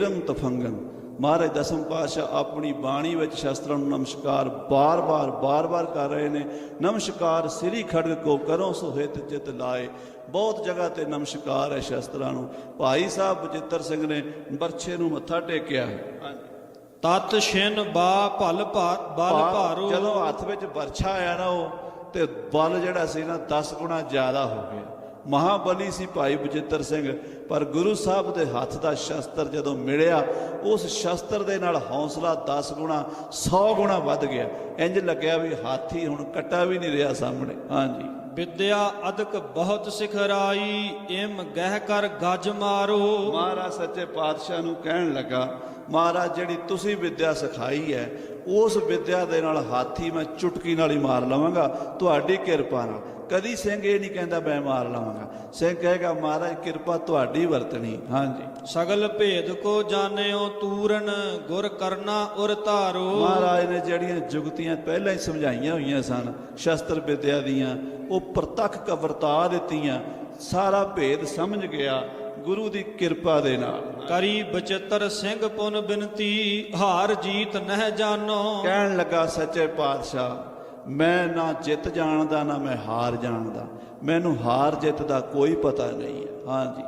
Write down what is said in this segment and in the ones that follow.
ਰੰ ਤਫੰਗਨ ਮਹਾਰਾਜ ਦਸਮ ਪਾਤਸ਼ਾਹ ਆਪਣੀ ਬਾਣੀ ਵਿੱਚ ਸ਼ਸਤਰਾਂ ਨੂੰ ਨਮਸਕਾਰ ਬਾਰ-ਬਾਰ ਬਾਰ-ਬਾਰ ਕਰ ਰਹੇ ਨੇ। ਨਮਸਕਾਰ ਸ੍ਰੀ ਖੜਗ ਕੋ ਕਰੋ ਸੁਹਿਤ ਚਿਤ ਲਾਏ। ਬਹੁਤ ਜਗ੍ਹਾ ਤੇ ਨਮਸਕਾਰ ਹੈ ਸ਼ਸਤਰਾਂ ਨੂੰ। ਭਾਈ ਸਾਹਿਬ ਬਚਿੱਤਰ ਸਿੰਘ ਨੇ ਬਰਛੇ ਨੂੰ ਮੱਥਾ ਟੇਕਿਆ। ਤਤ ਛਿਨ ਬਾ ਭਲ ਬਲ ਭਾਰੋ। ਜਦੋਂ ਹੱਥ ਵਿੱਚ ਵਰਛਾ ਆਇਆ ਨਾ ਉਹ ਤੇ ਬਲ ਜਿਹੜਾ ਸੀ ਨਾ 10 ਗੁਣਾ ਜ਼ਿਆਦਾ ਹੋ ਗਿਆ। ਮਹਾਬਲੀ ਸੀ ਭਾਈ ਬਚਿੱਤਰ ਸਿੰਘ ਪਰ ਗੁਰੂ ਸਾਹਿਬ ਦੇ ਹੱਥ ਦਾ ਸ਼ਸਤਰ ਜਦੋਂ ਮਿਲਿਆ ਉਸ ਸ਼ਸਤਰ ਦੇ ਨਾਲ ਹੌਸਲਾ 10 ਗੁਣਾ 100 ਗੁਣਾ ਵੱਧ ਗਿਆ। ਇੰਜ ਲੱਗਿਆ ਵੀ ਹਾਥੀ ਹੁਣ ਕੱਟਾ ਵੀ ਨਹੀਂ ਰਿਹਾ ਸਾਹਮਣੇ। ਹਾਂਜੀ। ਵਿਦਿਆ ਅਦਕ ਬਹੁਤ ਸਿਖਰਾਈ ਇਮ ਗਹਿ ਕਰ ਗੱਜ ਮਾਰੋ। ਮਹਾਰਾਜ ਸੱਚੇ ਪਾਤਸ਼ਾਹ ਨੂੰ ਕਹਿਣ ਲੱਗਾ ਮਹਾਰਾਜ ਜਿਹੜੀ ਤੁਸੀਂ ਵਿਦਿਆ ਸਿਖਾਈ ਹੈ ਉਸ ਵਿਦਿਆ ਦੇ ਨਾਲ ਹਾਥੀ ਮੈਂ ਚੁਟਕੀ ਨਾਲ ਹੀ ਮਾਰ ਲਵਾਂਗਾ ਤੁਹਾਡੀ ਕਿਰਪਾ ਨਾਲ। ਕਦੀ ਸਿੰਘ ਇਹ ਨਹੀਂ ਕਹਿੰਦਾ ਮੈਂ ਮਾਰ ਲਵਾਂਗਾ। ਸਿੰਘ ਕਹੇਗਾ ਮਹਾਰਾਜ ਕਿਰਪਾ ਤੁਹਾਡੀ ਵਰਤਣੀ। ਹਾਂਜੀ। ਸਗਲ ਭੇਦ ਕੋ ਜਾਣਿਓ ਤੂਰਨ ਗੁਰ ਕਰਨਾ ਉਰ ਧਾਰੋ। ਮਹਾਰਾਜ ਨੇ ਜਿਹੜੀਆਂ ਜੁਗਤੀਆਂ ਪਹਿਲਾਂ ਹੀ ਸਮਝਾਈਆਂ ਹੋਈਆਂ ਸਨ ਸ਼ਸਤਰ ਵਿਦਿਆ ਦੀਆਂ ਉਹ ਪ੍ਰਤੱਖ ਕ ਵਰਤਾ ਦਿੱਤੀਆਂ। ਸਾਰਾ ਭੇਦ ਸਮਝ ਗਿਆ। ਗੁਰੂ ਦੀ ਕਿਰਪਾ ਦੇ ਨਾਲ। ਕਰੀ ਬਚਿੱਤਰ ਸਿੰਘ ਪੁਨ ਬਿਨਤੀ ਹਾਰ ਜੀਤ ਨਹਿ ਜਾਣੋ ਕਹਿਣ ਲੱਗਾ ਸੱਚੇ ਪਾਤਸ਼ਾਹ ਮੈਂ ਨਾ ਜਿੱਤ ਜਾਣਦਾ ਨਾ ਮੈਂ ਹਾਰ ਜਾਣਦਾ। ਮੈਨੂੰ ਹਾਰ ਜਿੱਤ ਦਾ ਕੋਈ ਪਤਾ ਨਹੀਂ ਹੈ। ਹਾਂਜੀ।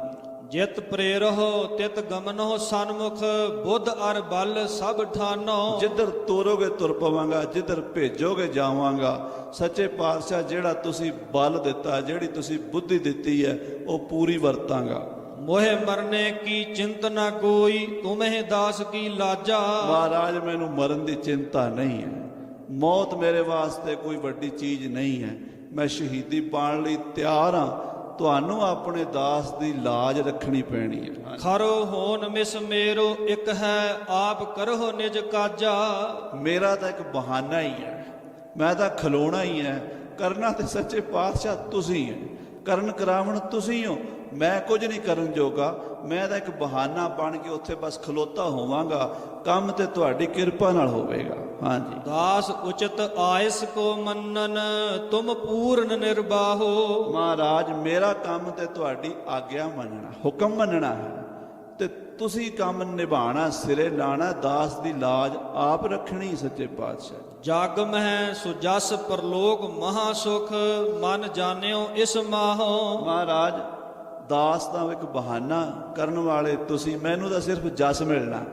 ਜਿਤ ਪ੍ਰੇਰਹੁ ਤਿਤ ਗਮਨੋ ਸਨਮੁਖ ਬੁੱਧ ਅਰ ਬਲ ਸਭ ਠਾਨੋ। ਜਿੱਧਰ ਤੋਰੋਗੇ ਤੁਰ ਪਵਾਂਗਾ ਜਿੱਧਰ ਭੇਜੋਗੇ ਜਾਵਾਂਗਾ। ਸੱਚੇ ਪਾਤਸ਼ਾਹ ਜਿਹੜਾ ਤੁਸੀਂ ਬਲ ਦਿੱਤਾ ਜਿਹੜੀ ਤੁਸੀਂ ਬੁੱਧੀ ਦਿੱਤੀ ਹੈ ਉਹ ਪੂਰੀ ਵਰਤਾਂਗਾ। ਮੋਹਿ ਮਰਨੇ ਕੀ ਚਿੰਤ ਨਾ ਕੋਈ ਤੁਮਹਿ ਦਾਸ ਕੀ ਲਾਜਾ। ਮਹਾਰਾਜ ਮੈਨੂੰ ਮਰਨ ਦੀ ਚਿੰਤਾ ਨਹੀਂ ਹੈ। ਮੌਤ ਮੇਰੇ ਵਾਸਤੇ ਕੋਈ ਵੱਡੀ ਚੀਜ਼ ਨਹੀਂ ਹੈ। ਮੈਂ ਸ਼ਹੀਦੀ ਪਾਣ ਲਈ ਤਿਆਰ ਹਾਂ। ਤੁਹਾਨੂੰ ਆਪਣੇ ਦਾਸ ਦੀ ਲਾਜ ਰੱਖਣੀ ਪੈਣੀ ਹੈ। ਖਰੋ ਹੋਨ ਮਿਸ ਮੇਰੋ ਇੱਕ ਹੈ ਆਪ ਕਰੋ ਨਿਜ ਕਾਜਾ। ਮੇਰਾ ਤਾਂ ਇੱਕ ਬਹਾਨਾ ਹੀ ਹੈ। ਮੈਂ ਤਾਂ ਖਲੋਣਾ ਹੀ ਹੈ। ਕਰਨਾ ਤੇ ਸੱਚੇ ਪਾਤਸ਼ਾਹ ਤੁਸੀਂ ਹੈ। ਕਰਨ ਕਰਾਵਣ ਤੁਸੀਂ ਹੋ। ਮੈਂ ਕੁਝ ਨਹੀਂ ਕਰਨ ਜੋਗਾ। ਮੈਂ ਤਾਂ ਇੱਕ ਬਹਾਨਾ ਬਣ ਕੇ ਉੱਥੇ ਬਸ ਖਲੋਤਾ ਹੋਵਾਂਗਾ। ਕੰਮ ਤੇ ਤੁਹਾਡੀ ਕਿਰਪਾ ਨਾਲ ਹੋਵੇਗਾ। ਹਾਂਜੀ। ਦਾਸ ਉਚਿਤ ਆਇਸ ਕੋ ਮੰਨਨ ਤੁਮ ਪੂਰਨ ਨਿਰਬਾਹੋ। ਮਹਾਰਾਜ ਮੇਰਾ ਕੰਮ ਤੇ ਤੁਹਾਡੀ ਆਗਿਆ ਮੰਨਣਾ ਹੁਕਮ ਮੰਨਣਾ ਹੈ। ਤੇ ਤੁਸੀਂ ਕੰਮ ਨਿਭਾਣਾ ਸਿਰੇ ਲਾਣਾ ਦਾਸ ਦੀ ਲਾਜ ਆਪ ਰੱਖਣੀ ਸੱਚੇ ਪਾਤਸ਼ਾਹ ਜਗ ਮਹਿ ਸੁਜਸ ਪਰਲੋਕ ਮਹਾ ਸੁਖ ਮਨ ਜਾਣਿਓ ਇਸ ਮਾਹੋ। ਮਹਾਰਾਜ ਦਾਸ ਦਾ ਇੱਕ ਬਹਾਨਾ ਕਰਨ ਵਾਲੇ ਤੁਸੀਂ ਮੈਨੂੰ ਤਾਂ ਸਿਰਫ ਜਸ ਮਿਲਣਾ।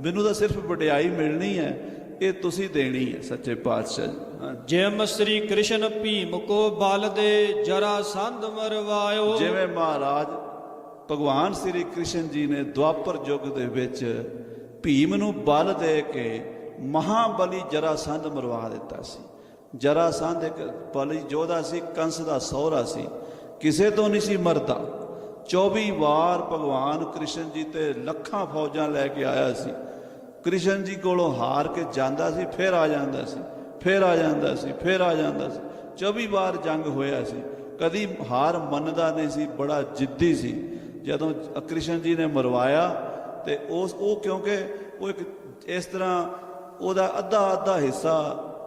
ਮੈਨੂੰ ਤਾਂ ਸਿਰਫ ਵਡਿਆਈ ਮਿਲਣੀ ਹੈ ਇਹ ਤੁਸੀਂ ਦੇਣੀ ਹੈ ਸੱਚੇ ਪਾਤਸ਼ਾਹ। ਜਿਮ ਸ੍ਰੀ ਕ੍ਰਿਸ਼ਨ ਭੀਮ ਕੋ ਬਲ ਦੇ ਜਰਾ ਸੰਧ ਮਰਵਾਇਓ। ਜਿਵੇਂ ਮਹਾਰਾਜ ਭਗਵਾਨ ਸ੍ਰੀ ਕ੍ਰਿਸ਼ਨ ਜੀ ਨੇ ਦੁਆਪਰ ਯੁੱਗ ਦੇ ਵਿੱਚ ਭੀਮ ਨੂੰ ਬਲ ਦੇ ਕੇ ਮਹਾਬਲੀ ਜਰਾਸੰਧ ਮਰਵਾ ਦਿੱਤਾ ਸੀ। ਜਰਾਸੰਧ ਇੱਕ ਬਲੀ ਯੋਧਾ ਸੀ ਕੰਸ ਦਾ ਸਹੁਰਾ ਸੀ। ਕਿਸੇ ਤੋਂ ਨਹੀਂ ਸੀ ਮਰਦਾ। 24 ਵਾਰ ਭਗਵਾਨ ਕ੍ਰਿਸ਼ਨ ਜੀ ਤੇ ਲੱਖਾਂ ਫੌਜਾਂ ਲੈ ਕੇ ਆਇਆ ਸੀ। ਕ੍ਰਿਸ਼ਨ ਜੀ ਕੋਲੋਂ ਹਾਰ ਕੇ ਜਾਂਦਾ ਸੀ, ਫਿਰ ਆ ਜਾਂਦਾ ਸੀ, ਫਿਰ ਆ ਜਾਂਦਾ ਸੀ, ਫਿਰ ਆ ਜਾਂਦਾ ਸੀ। 24 ਵਾਰ ਜੰਗ ਹੋਇਆ ਸੀ। ਕਦੀ ਹਾਰ ਮੰਨਦਾ ਨਹੀਂ ਸੀ, ਬੜਾ ਜਿੱਦੀ ਸੀ। ਜਦੋਂ ਕ੍ਰਿਸ਼ਨ ਜੀ ਨੇ ਮਰਵਾਇਆ ਤੇ ਉਸ, ਉਹ ਕਿਉਂਕਿ ਉਹ ਇੱਕ ਇਸ ਤਰ੍ਹਾਂ ਉਹਦਾ ਅੱਧਾ ਅੱਧਾ ਹਿੱਸਾ,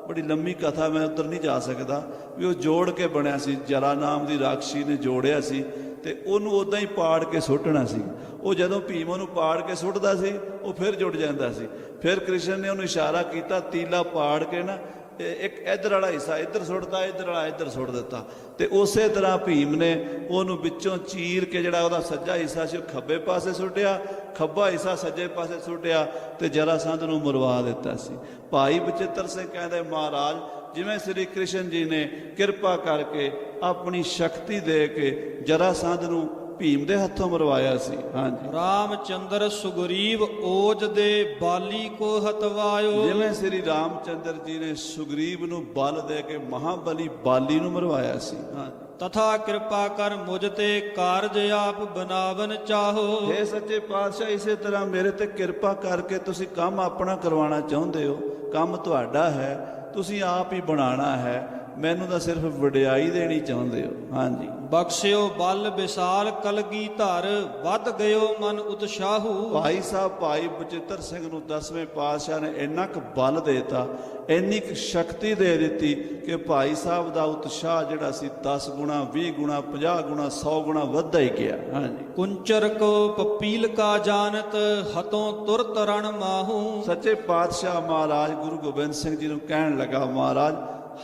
ਬੜੀ ਲੰਮੀ ਕਥਾ ਮੈਂ ਉੱਧਰ ਨਹੀਂ ਜਾ ਸਕਦਾ, ਵੀ ਉਹ ਜੋੜ ਕੇ ਬਣਿਆ ਸੀ। ਜਰਾ ਨਾਮ ਦੀ ਰਾਖਸ਼ੀ ਨੇ ਜੋੜਿਆ ਸੀ। ਤੇ ਉਹਨੂੰ ਉਦਾਂ ਹੀ ਪਾੜ ਕੇ ਸੁੱਟਣਾ ਸੀ। ਉਹ ਜਦੋਂ ਭੀਮ ਉਹਨੂੰ ਪਾੜ ਕੇ ਸੁੱਟਦਾ ਸੀ, ਉਹ ਫਿਰ ਜੁੜ ਜਾਂਦਾ ਸੀ। ਫਿਰ ਕ੍ਰਿਸ਼ਨ ਨੇ ਉਹਨੂੰ ਇਸ਼ਾਰਾ ਕੀਤਾ, ਤੀਲਾ ਪਾੜ ਕੇ ਨਾ ਇੱਕ ਇਧਰ ਵਾਲਾ ਹਿੱਸਾ ਇੱਧਰ ਸੁੱਟਦਾ, ਇੱਧਰ ਵਾਲਾ ਇੱਧਰ ਸੁੱਟ ਦਿੱਤਾ। ਤੇ ਉਸੇ ਤਰ੍ਹਾਂ ਭੀਮ ਨੇ ਉਹਨੂੰ ਵਿੱਚੋਂ ਚੀਰ ਕੇ ਜਿਹੜਾ ਉਹਦਾ ਸੱਜਾ ਹਿੱਸਾ ਸੀ, ਉਹ ਖੱਬੇ ਪਾਸੇ ਸੁੱਟਿਆ, ਖੱਬਾ ਹਿੱਸਾ ਸੱਜੇ ਪਾਸੇ ਸੁੱਟਿਆ ਤੇ ਜਰਾਸੰਧ ਨੂੰ ਮਰਵਾ ਦਿੱਤਾ ਸੀ। ਭਾਈ ਬਚਿੱਤਰ ਸਿੰਘ ਕਹਿੰਦੇ, ਮਹਾਰਾਜ, ਜਿਵੇਂ ਸ੍ਰੀ ਕ੍ਰਿਸ਼ਨ ਜੀ ਨੇ ਕਿਰਪਾ ਕਰਕੇ ਆਪਣੀ ਸ਼ਕਤੀ ਦੇ ਕੇ ਜਰਾਸੰਧ ਨੂੰ ਭੀਮ ਦੇ ਹੱਥੋਂ ਮਰਵਾਇਆ ਸੀ। ਹਾਂਜੀ। ਰਾਮਚੰਦਰ ਸੁਗਰੀਵ ਓਜ ਦੇ ਬਾਲੀ ਕੋ ਹਤਵਾਇਓ। ਜਿਵੇਂ ਸ੍ਰੀ ਰਾਮਚੰਦਰ ਜੀ ਨੇ ਸੁਗਰੀਵ ਨੂੰ ਬਲ ਦੇ ਕੇ ਮਹਾਬਲੀ ਬਾਲੀ ਨੂੰ ਮਰਵਾਇਆ ਸੀ। ਹਾਂ ਤਥਾ ਕਿਰਪਾ ਕਰ ਮੁਝ ਤੇ ਕਾਰਜ ਆਪ ਬਨਾਵਨ ਚਾਹੋ। हे ਸੱਚੇ ਪਾਤਸ਼ਾਹ ਇਸੇ ਤਰ੍ਹਾਂ ਮੇਰੇ ਤੇ ਕਿਰਪਾ ਕਰਕੇ ਤੁਸੀਂ ਕੰਮ ਆਪਣਾ ਕਰਵਾਉਣਾ ਚਾਹੁੰਦੇ ਹੋ। ਕੰਮ ਤੁਹਾਡਾ ਹੈ ਤੁਸੀਂ ਆਪ ਹੀ ਬਣਾਉਣਾ ਹੈ। ਮੈਨੂੰ ਤਾਂ ਸਿਰਫ ਵਡਿਆਈ ਦੇਣੀ ਚਾਹੁੰਦੇ ਹੋ। ਹਾਂਜੀ। ਬਖਸ਼ਿਓ ਬਲ ਵਿਸਾਲ ਕਲਗੀ ਧਰ ਵੱਧ ਗਇਓ ਮਨ ਉਤਸ਼ਾਹੂ। ਭਾਈ ਸਾਹਿਬ ਭਾਈ ਬਚਿੱਤਰ ਸਿੰਘ ਨੂੰ ਦਸਵੇਂ ਪਾਤਸ਼ਾਹ ਨੇ ਇੰਨਾ ਕੁ ਬਲ ਦੇਤਾ ਇੰਨੀ ਕੁ ਸ਼ਕਤੀ ਦੇ ਦਿੱਤੀ ਕਿ ਭਾਈ ਸਾਹਿਬ ਦਾ ਉਤਸ਼ਾਹ ਜਿਹੜਾ ਸੀ 10 ਗੁਣਾ 20 ਗੁਣਾ 50 ਗੁਣਾ 100 ਗੁਣਾ ਵੱਧਦਾ ਹੀ ਗਿਆ। ਹਾਂਜੀ। ਕੁੰਚਰ ਕੋ ਪਪੀਲ ਕਾ ਜਾਣਤ ਹਤੋਂ ਤੁਰਤ ਰਣ ਮਾਹੂ। ਸੱਚੇ ਪਾਤਸ਼ਾਹ ਮਹਾਰਾਜ ਗੁਰੂ ਗੋਬਿੰਦ ਸਿੰਘ ਜੀ ਨੂੰ ਕਹਿਣ ਲੱਗਾ ਮਹਾਰਾਜ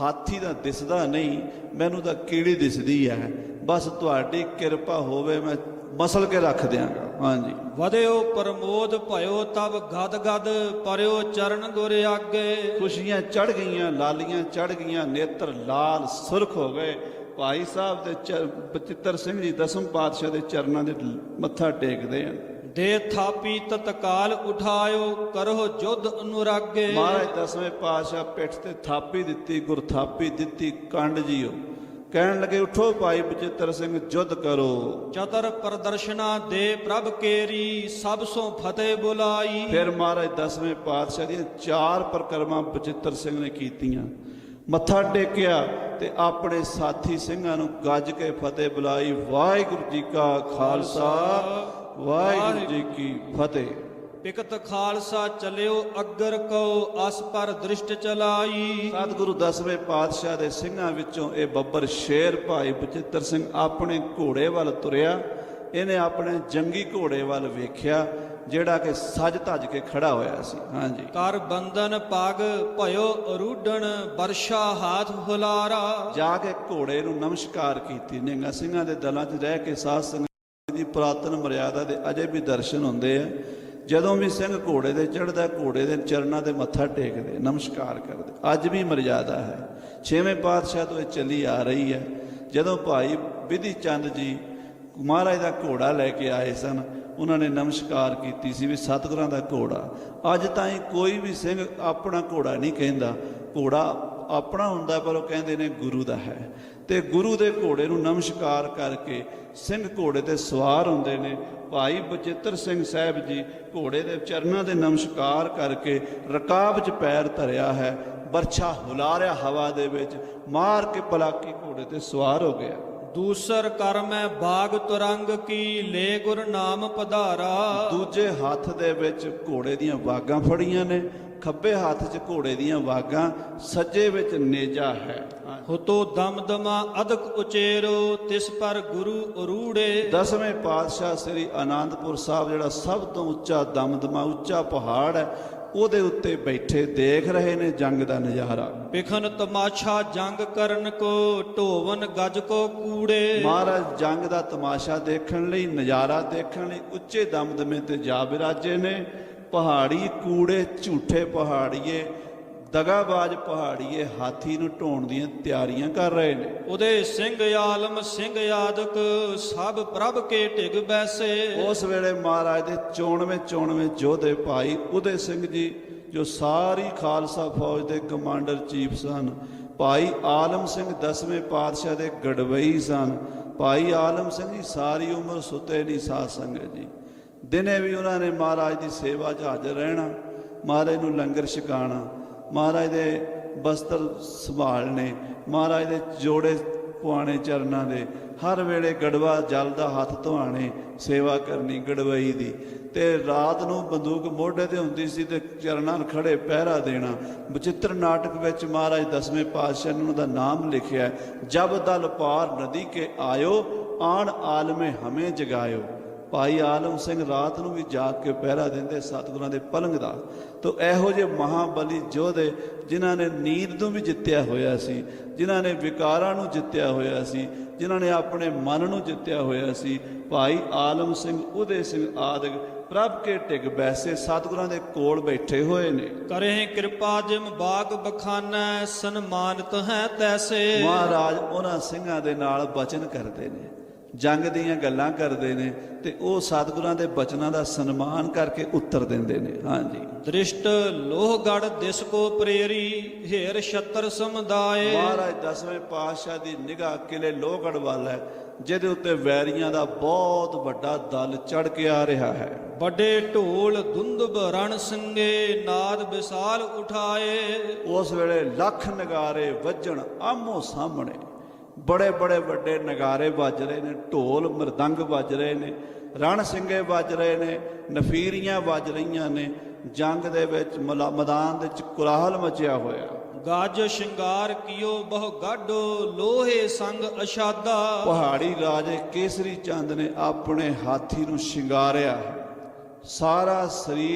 ਹਾਥੀ ਦਾ ਦਿਸਦਾ ਨਹੀਂ ਮੈਨੂੰ ਤਾਂ ਕੀੜੀ ਦਿਸਦੀ ਹੈ। ਬਸ ਤੁਹਾਡੀ ਕਿਰਪਾ ਹੋਵੇ ਮੈਂ ਮਸਲ ਕੇ ਰੱਖ ਦਿਆਂਗਾ। ਹਾਂਜੀ। ਵਧਿਓ ਪ੍ਰਮੋਦ ਭਇਓ ਤਬ ਗਦ ਗਦ ਪਰਿਓ ਚਰਨ ਗੁਰ ਆਗੇ। ਖੁਸ਼ੀਆਂ ਚੜ ਗਈਆਂ ਲਾਲੀਆਂ ਚੜ ਗਈਆਂ ਨੇਤਰ ਲਾਲ ਸੁਰਖ ਹੋ ਗਏ। ਭਾਈ ਸਾਹਿਬ ਦੇ ਬਚਿੱਤਰ ਸਿੰਘ ਜੀ ਦਸਮ ਪਾਤਸ਼ਾਹ ਦੇ ਚਰਨਾਂ ਦੇ ਮੱਥਾ ਟੇਕਦੇ ਹਨ ਦੇ ਥਾਪੀ ਤਤਕਾਲ ਉਠਾਇਓ ਕਰੋ ਜੁਧ ਅਨੁਰਾਗੇ। ਮਹਾਰਾਜ ਦਸਵੇਂ ਪਾਤਸ਼ਾਹ ਪਿੱਠ ਤੇ ਥਾਪੀ ਦਿੱਤੀ ਗੁਰ ਥਾਪੀ ਦਿੱਤੀ ਕੰਡ ਜੀਓ। ਕਹਿਣ ਲੱਗੇ ਉਠੋ ਭਾਈ ਬਚਿੱਤਰ ਸਿੰਘ ਜੁੱਧ ਕਰੋ। ਚਤਰ ਪ੍ਰਦਰਸ਼ਨਾ ਦੇ ਪ੍ਰਭ ਕੇਰੀ ਸਭ ਸੋ ਫਤਿਹ ਬੁਲਾਈ। ਫਿਰ ਮਹਾਰਾਜ ਦਸਵੇਂ ਪਾਤਸ਼ਾਹ ਦੀਆਂ ਚਾਰ ਪ੍ਰਕਰਮਾਂ ਬਚਿੱਤਰ ਸਿੰਘ ਨੇ ਕੀਤੀਆਂ। ਮੱਥਾ ਟੇਕਿਆ ਤੇ ਆਪਣੇ ਸਾਥੀ ਸਿੰਘਾਂ ਨੂੰ ਗੱਜ ਕੇ ਫਤਿਹ ਬੁਲਾਈ। ਵਾਹਿਗੁਰੂ ਜੀ ਕਾ ਖਾਲਸਾ ਵਾਹਿਗੁਰੂ ਜੀ ਕੀ ਫਤਿਹ। ਪਿਕਤ ਖਾਲਸਾ ਚਲਿਓ ਅਗਰ ਕਉ ਅਸ ਪਰ ਦ੍ਰਿਸ਼ਟ ਚਲਾਈ। ਸਤਿਗੁਰੂ ਦਸਵੇਂ ਪਾਤਸ਼ਾਹ ਦੇ ਸਿੰਘਾਂ ਵਿੱਚੋਂ ਇਹ ਬੱਬਰ ਸ਼ੇਰ ਭਾਈ ਬਚਿੱਤਰ ਸਿੰਘ ਆਪਣੇ ਘੋੜੇ ਵੱਲ ਤੁਰਿਆ। ਇਹਨੇ ਆਪਣੇ ਜੰਗੀ ਘੋੜੇ ਵੱਲ ਵੇਖਿਆ। ਜਿਹੜਾ ਕਿ ਸੱਜ ਧੱਜ ਕੇ ਖੜਾ ਹੋਇਆ ਸੀ। ਹਾਂਜੀ। ਕਰ ਬੰਧਨ ਪਗ ਭਇਓ ਅਰੂਡਣ ਵਰਸ਼ਾ ਹਾਥ ਹੁਲਾਰਾ। ਜਾ ਕੇ ਘੋੜੇ ਨੂੰ ਨਮਸਕਾਰ ਕੀਤੀ। ਨਿਹੰਗਾਂ ਸਿੰਘਾਂ ਦੇ ਦਲਾਂ 'ਚ ਰਹਿ ਕੇ ਸਾਧ ਸੰਗਤ ਦੀ ਪੁਰਾਤਨ ਮਰਿਆਦਾ ਦੇ ਅਜੇ ਵੀ ਦਰਸ਼ਨ ਹੁੰਦੇ ਆ। ਜਦੋਂ ਵੀ ਸਿੰਘ ਘੋੜੇ ਤੇ ਚੜ੍ਹਦਾ ਘੋੜੇ ਦੇ ਚਰਨਾਂ ਤੇ ਮੱਥਾ ਟੇਕਦੇ ਨਮਸਕਾਰ ਕਰਦੇ। ਅੱਜ ਵੀ ਮਰਿਆਦਾ ਹੈ। ਛੇਵੇਂ ਪਾਤਸ਼ਾਹ ਤੋਂ ਇਹ ਚੱਲੀ ਆ ਰਹੀ ਹੈ। ਜਦੋਂ ਭਾਈ ਵਿਧੀ ਚੰਦ ਜੀ ਮਹਾਰਾਜ ਦਾ ਘੋੜਾ ਲੈ ਕੇ ਆਏ ਸਨ ਉਹਨਾਂ ਨੇ ਨਮਸਕਾਰ ਕੀਤੀ ਸੀ ਵੀ ਸਤਿਗੁਰਾਂ ਦਾ ਘੋੜਾ। ਅੱਜ ਤਾਈਂ ਕੋਈ ਵੀ ਸਿੰਘ ਆਪਣਾ ਘੋੜਾ ਨਹੀਂ ਕਹਿੰਦਾ। ਘੋੜਾ ਆਪਣਾ ਹੁੰਦਾ, ਪਰ ਉਹ ਕਹਿੰਦੇ ਨੇ ਗੁਰੂ ਦਾ ਹੈ। ਤੇ ਗੁਰੂ ਦੇ ਘੋੜੇ ਨੂੰ ਨਮਸਕਾਰ ਕਰਕੇ ਸਿੰਘ ਘੋੜੇ ਤੇ ਸਵਾਰ ਹੁੰਦੇ ਨੇ। ਭਾਈ ਬਚਿੱਤਰ ਸਿੰਘ ਸਾਹਿਬ ਜੀ ਘੋੜੇ ਦੇ ਚਰਨਾਂ ਦੇ ਨਮਸਕਾਰ ਕਰਕੇ ਰਕਾਬ 'ਚ ਪੈਰ ਧਰਿਆ ਹੈ। ਬਰਛਾ ਹੁਲਾਰਿਆ ਹਵਾ ਦੇ ਵਿੱਚ, ਮਾਰ ਕੇ ਪਲਾਕੀ ਘੋੜੇ ਤੇ ਸਵਾਰ ਹੋ ਗਿਆ। ਦੂਸਰ ਕਰ ਮੈਂ ਬਾਗ ਤੁਰੰਗ ਕੀ ਲੈ ਗੁਰ ਨਾਮ ਪਧਾਰਾ। ਦੂਜੇ ਹੱਥ ਦੇ ਵਿੱਚ ਘੋੜੇ ਦੀਆਂ ਵਾਗਾਂ ਫੜੀਆਂ ਨੇ ਖੱਬੇ ਹੱਥ 'ਚ ਘੋੜੇ ਦੀਆਂ ਵਾਗਾਂ ਸੱਜੇ ਵਿੱਚ ਨੇਜਾ ਹੈ। ਹੁਤੋ ਦਮਦਮਾ ਅਦਕ ਉਚੇਰੋ ਤਿਸ ਪਰ ਗੁਰੂ ਅਰੂੜੇ। ਦਸਵੇਂ ਪਾਤਸ਼ਾਹ ਸ੍ਰੀ ਆਨੰਦਪੁਰ ਸਾਹਿਬ ਜਿਹੜਾ ਸਭ ਤੋਂ ਉੱਚਾ ਦਮਦਮਾ ਉੱਚਾ ਪਹਾੜ ਹੈ ਉਹਦੇ ਉੱਤੇ ਬੈਠੇ ਦੇਖ ਰਹੇ ਨੇ ਜੰਗ ਦਾ ਨਜ਼ਾਰਾ। ਵਿਖਨ ਤਮਾਸ਼ਾ ਜੰਗ ਕਰਨ ਕੋ ਢੋਵਨ ਗਜ ਕੋ ਕੂੜੇ। ਮਹਾਰਾਜ ਜੰਗ ਦਾ ਤਮਾਸ਼ਾ ਦੇਖਣ ਲਈ ਨਜ਼ਾਰਾ ਦੇਖਣ ਲਈ ਉੱਚੇ ਦਮਦਮੇ ਤੇ ਜਾ ਬਿਰਾਜੇ ਨੇ। ਪਹਾੜੀ ਕੂੜੇ ਝੂਠੇ ਪਹਾੜੀਏ। ਦਗਾਬਾਜ਼ ਪਹਾੜੀਏ ਹਾਥੀ ਨੂੰ ਢੋਣ ਦੀਆਂ ਤਿਆਰੀਆਂ ਕਰ ਰਹੇ ਨੇ। ਉਹਦੇ ਸਿੰਘ ਆਲਮ ਸਿੰਘ ਆਦਕ ਸਭ ਪ੍ਰਭ ਕੇ ਢਿਗ ਬੈਸੇ। ਉਸ ਵੇਲੇ ਮਹਾਰਾਜ ਦੇ 94 94 ਯੋਧੇ ਭਾਈ ਉਦੇ ਸਿੰਘ ਜੀ ਜੋ ਸਾਰੀ ਖਾਲਸਾ ਫੌਜ ਦੇ ਕਮਾਂਡਰ ਚੀਫ ਸਨ ਭਾਈ ਆਲਮ ਸਿੰਘ ਦਸਵੇਂ ਪਾਤਸ਼ਾਹ ਦੇ ਗੜਵਈ ਸਨ। ਭਾਈ ਆਲਮ ਸਿੰਘ ਜੀ ਸਾਰੀ ਉਮਰ ਸੁੱਤੇ ਨਹੀਂ ਸਾਧ ਸੰਗਤ ਜੀ। ਦਿਨੇ ਵੀ ਉਹਨਾਂ ਨੇ ਮਹਾਰਾਜ ਦੀ ਸੇਵਾ 'ਚ ਹਾਜ਼ਰ ਰਹਿਣਾ ਮਹਾਰਾਜ ਨੂੰ ਲੰਗਰ ਛਕਾਣਾ ਮਹਾਰਾਜ ਦੇ ਬਸਤਰ ਸੰਭਾਲਣੇ ਮਹਾਰਾਜ ਦੇ ਜੋੜੇ ਪੁਆਣੇ ਚਰਨਾਂ ਦੇ, ਹਰ ਵੇਲੇ ਗੜਵਾ ਜਲ ਦਾ ਹੱਥ ਧੁਆਣੇ, ਸੇਵਾ ਕਰਨੀ ਗੜਵਈ ਦੀ। ਤੇ ਰਾਤ ਨੂੰ ਬੰਦੂਕ ਮੋਢੇ ਤੇ ਹੁੰਦੀ ਸੀ ਤੇ ਚਰਨਾਂ ਨੂੰ ਖੜੇ ਪਹਿਰਾ ਦੇਣਾ। ਬਚਿੱਤਰ ਨਾਟਕ ਵਿੱਚ ਮਹਾਰਾਜ ਦਸਵੇਂ ਪਾਤਸ਼ਾਹ ਨੇ ਉਹਨਾਂ ਦਾ ਨਾਮ ਲਿਖਿਆ ਜਬ ਦਲ ਪਾਰ ਨਦੀ ਕੇ ਆਇਓ, ਆਣ ਆਲਮੇ ਹਮੇ ਜਗਾਇਓ। ਭਾਈ ਆਲਮ ਸਿੰਘ ਰਾਤ ਨੂੰ ਵੀ ਜਾਗ ਕੇ ਪਹਿਰਾ ਦਿੰਦੇ ਸਤਿਗੁਰਾਂ ਦੇ ਪਲੰਗ ਦਾ। ਤੋ ਇਹੋ ਜਿਹੇ ਮਹਾਬਲੀ ਯੋਧੇ ਜਿਨ੍ਹਾਂ ਨੇ ਨੀਂਦ ਨੂੰ ਵੀ ਜਿੱਤਿਆ ਹੋਇਆ ਸੀ ਜਿਨ੍ਹਾਂ ਨੇ ਵਿਕਾਰਾਂ ਨੂੰ ਜਿੱਤਿਆ ਹੋਇਆ ਸੀ ਜਿਨ੍ਹਾਂ ਨੇ ਆਪਣੇ ਮਨ ਨੂੰ ਜਿੱਤਿਆ ਹੋਇਆ ਸੀ ਭਾਈ ਆਲਮ ਸਿੰਘ ਉਦੇ ਸਿੰਘ ਆਦਿਕ ਪ੍ਰਭ ਕੇ ਟਿਕ ਬੈਸੇ ਸਤਿਗੁਰਾਂ ਦੇ ਕੋਲ ਬੈਠੇ ਹੋਏ ਨੇ। ਕਰੇ ਕਿਰਪਾ ਜਿਮ ਬਾਗ ਬਖਾਨਾ ਸਨਮਾਨਿਤ ਹੈ ਤੈਸੇ। ਮਹਾਰਾਜ ਉਹਨਾਂ ਸਿੰਘਾਂ ਦੇ ਨਾਲ ਬਚਨ ਕਰਦੇ ਨੇ। ਜੰਗ ਦੀਆਂ ਗੱਲਾਂ ਕਰਦੇ ਨੇ ਤੇ ਉਹ ਸਤਿਗੁਰਾਂ ਦੇ ਬਚਨਾਂ ਦਾ ਸਨਮਾਨ ਕਰਕੇ ਉੱਤਰ ਦਿੰਦੇ ਨੇ। ਹਾਂਜੀ। ਦ੍ਰਿਸ਼ਟ ਲੋਹਗੜ ਦਿਸ ਕੋ ਪ੍ਰੇਰੀ ਹੇਰ ਛਤਰ ਸਮੁਦਾਏ। ਮਹਾਰਾਜ ਦਸਵੇਂ ਪਾਤਸ਼ਾਹ ਦੀ ਨਿਗਾਹ ਕਿਲੇ ਲੋਹਗੜ ਵੱਲ ਹੈ ਜਿਹਦੇ ਉੱਤੇ ਵੈਰੀਆਂ ਦਾ ਬਹੁਤ ਵੱਡਾ ਦਲ ਚੜ ਕੇ ਆ ਰਿਹਾ ਹੈ। ਵੱਡੇ ਢੋਲ ਦੁੰਦਬ ਰਣ ਸੰਗੇ ਨਾਦ ਵਿਸਾਲ ਉਠਾਏ। ਉਸ ਵੇਲੇ ਲੱਖ ਨਗਾਰੇ ਵੱਜਣ ਆਮੋ ਸਾਹਮਣੇ। ਬੜੇ ਬੜੇ ਵੱਡੇ ਨਗਾਰੇ ਵੱਜ ਰਹੇ ਨੇ ਢੋਲ ਮਰਦੰਗ ਵੱਜ ਰਹੇ ਨੇ ਰਣ ਸਿੰਘੇ ਵੱਜ ਰਹੇ ਨੇ ਨਫੀਰੀਆਂ ਵੱਜ ਰਹੀਆਂ ਨੇ ਜੰਗ ਦੇ ਵਿੱਚ ਮੈਦਾਨ ਦੇ ਵਿੱਚ ਕੁਲਾਹਲ ਮਚਿਆ ਹੋਇਆ। ਗੱਜ ਸ਼ਿੰਗਾਰ ਕੀਓ ਬਹੁ ਗਾਢੋ ਲੋਹੇ ਸੰਗ ਅਸ਼ਾਦਾ। ਪਹਾੜੀ ਰਾਜੇ ਕੇਸਰੀ ਚੰਦ ਨੇ ਆਪਣੇ ਹਾਥੀ ਨੂੰ ਸ਼ਿੰਗਾਰਿਆ। ਸਾਰਾ ਸਰੀਰ